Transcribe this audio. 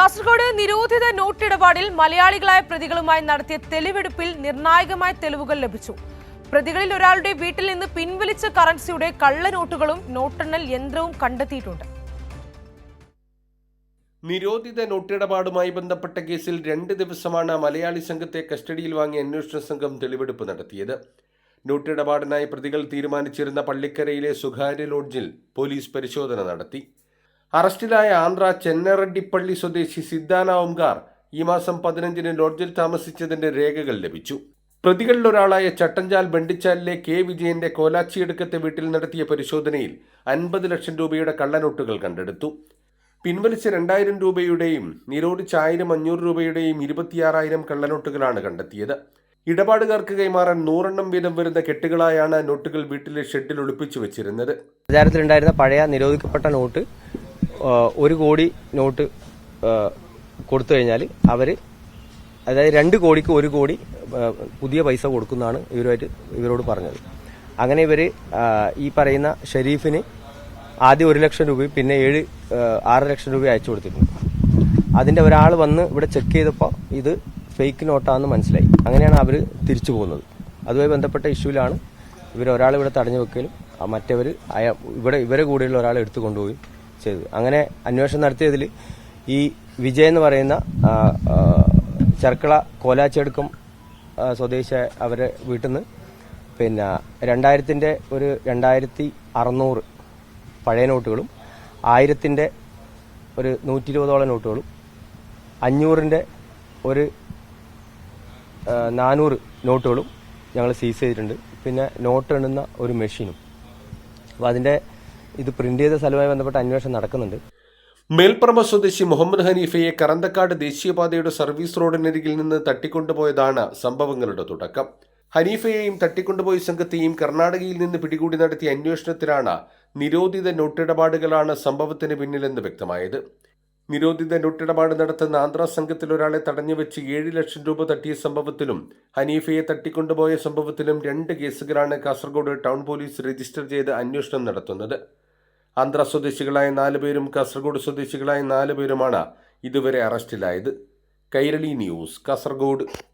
കാസർഗോഡ് നിരോധിത നോട്ടിടപാടിൽ മലയാളികളായ പ്രതികളുമായി നടത്തിയ തെളിവെടുപ്പിൽ നിർണായകമായ തെളിവുകൾ ലഭിച്ചു. പ്രതികളിൽ ഒരാളുടെ വീട്ടിൽ നിന്ന് പിൻവലിച്ച കറൻസിയുടെ കള്ളനോട്ടുകളും നോട്ടെണ്ണൽ യന്ത്രവും കണ്ടെത്തിയിട്ടുണ്ട്. നിരോധിത നോട്ടിടപാടുമായി ബന്ധപ്പെട്ട കേസിൽ രണ്ട് ദിവസമാണ് മലയാളി സംഘത്തെ കസ്റ്റഡിയിൽ വാങ്ങിയ അന്വേഷണ സംഘം തെളിവെടുപ്പ് നടത്തിയത്. നോട്ടിടപാടിനായി പ്രതികൾ തീരുമാനിച്ചിരുന്ന പള്ളിക്കരയിലെ സ്വകാര്യ ലോഡ്ജിൽ പോലീസ് പരിശോധന നടത്തി. അറസ്റ്റിലായ ആന്ധ്ര ചെന്നറെഡ്ഡിപ്പള്ളി സ്വദേശി സിദ്ധാന ഓംകാർ ഈ മാസം പതിനഞ്ചിന് ലോഡ്ജിൽ താമസിച്ചതിന്റെ രേഖകൾ ലഭിച്ചു. പ്രതികളിലൊരാളായ ചട്ടഞ്ചാൽ ബണ്ടിച്ചാലിലെ കെ വിജയന്റെ കോലാച്ചിയെടുക്കത്തെ വീട്ടിൽ നടത്തിയ പരിശോധനയിൽ അൻപത് ലക്ഷം രൂപയുടെ കള്ളനോട്ടുകൾ കണ്ടെടുത്തു. പിൻവലിച്ച രണ്ടായിരം രൂപയുടെയും നിരോധിച്ച ആയിരം അഞ്ഞൂറ് രൂപയുടെയും ഇരുപത്തിയാറായിരം കള്ളനോട്ടുകളാണ് കണ്ടെത്തിയത്. ഇടപാടുകാർക്ക് കൈമാറാൻ നൂറെണ്ണം വീതം വരുന്ന കെട്ടുകളായാണ് നോട്ടുകൾ വീട്ടിലെ ഷെഡിൽ ഒളിപ്പിച്ചു വെച്ചിരുന്നത്. പ്രചാരത്തിലുണ്ടായിരുന്ന പഴയ നിരോധിക്കപ്പെട്ട നോട്ട് ഒരു കോടി നോട്ട് കൊടുത്തു കഴിഞ്ഞാൽ അവർ അതായത് രണ്ട് കോടിക്ക് ഒരു കോടി പുതിയ പൈസ കൊടുക്കുന്നതാണ് ഇവരുമായിട്ട് ഇവരോട് പറഞ്ഞത്. അങ്ങനെ ഇവർ ഈ പറയുന്ന ഷെരീഫിന് ആദ്യം ഒരു ലക്ഷം രൂപയും പിന്നെ ഏഴ് ആറ് ലക്ഷം രൂപ അയച്ചു കൊടുത്തിട്ടുണ്ട്. അതിന്റെ ഒരാൾ വന്ന് ഇവിടെ ചെക്ക് ചെയ്തപ്പോൾ ഇത് ഫേക്ക് നോട്ടാണെന്ന് മനസ്സിലായി. അങ്ങനെയാണ് അവർ തിരിച്ചു പോകുന്നത്. അതുമായി ബന്ധപ്പെട്ട ഇഷ്യൂലാണ് ഇവർ ഒരാൾ ഇവിടെ തടഞ്ഞു വെക്കലും മറ്റവർ ഇവിടെ ഇവരെ കൂടെയുള്ള ഒരാളെ എടുത്തു കൊണ്ടുപോവുകയും ചെയ്തത് അങ്ങനെ അന്വേഷണം നടത്തിയതിൽ ഈ വിജയ് എന്ന് പറയുന്ന ചെർക്കള കോലാച്ചെടുക്കം സ്വദേശ അവരെ വീട്ടിൽ നിന്ന് പിന്നെ രണ്ടായിരത്തിന്റെ ഒരു രണ്ടായിരത്തി അറുന്നൂറ് പഴയ നോട്ടുകളും ആയിരത്തിന്റെ ഒരു നൂറ്റി ഇരുപതോളം നോട്ടുകളും അഞ്ഞൂറിന്റെ ഒരു നാനൂറ് നോട്ടുകളും ഞങ്ങൾ സീസ് ചെയ്തിട്ടുണ്ട്. പിന്നെ നോട്ട് എണ്ണുന്ന ഒരു മെഷീനും. അപ്പോൾ അതിന്റെ ഇത് പ്രിന്റ് ചെയ്ത സ്ഥലവുമായി ബന്ധപ്പെട്ട അന്വേഷണം നടക്കുന്നുണ്ട്. മേൽപ്പറമ്പ സ്വദേശി മുഹമ്മദ് ഹനീഫയെ കറന്തക്കാട് ദേശീയപാതയുടെ സർവീസ് റോഡിനരികിൽ നിന്ന് തട്ടിക്കൊണ്ടുപോയതാണ് സംഭവങ്ങളുടെ തുടക്കം. ഹനീഫയെയും തട്ടിക്കൊണ്ടുപോയ സംഘത്തെയും കർണാടകയിൽ നിന്ന് പിടികൂടി നടത്തിയ അന്വേഷണത്തിലാണ് നിരോധിത നോട്ടിടപാടുകളാണ് സംഭവത്തിന് പിന്നിലെന്ന് വ്യക്തമായത്. നിരോധിത നോട്ടിടപാട് നടത്തുന്ന ആന്ധ്ര സംഘത്തിൽ ഒരാളെ തടഞ്ഞു വെച്ച് ഏഴ് ലക്ഷം രൂപ തട്ടിയ സംഭവത്തിലും ഹനീഫയെ തട്ടിക്കൊണ്ടുപോയ സംഭവത്തിലും രണ്ട് കേസുകളാണ് കാസർഗോഡ് ടൗൺ പോലീസ് രജിസ്റ്റർ ചെയ്ത് അന്വേഷണം നടത്തുന്നത്. ആന്ധ്ര സ്വദേശികളായ നാല് പേരും കാസർഗോഡ് സ്വദേശികളായ നാല് പേരുമാണ് ഇതുവരെ അറസ്റ്റിലായത്. കൈരളി ന്യൂസ് കാസർഗോഡ്.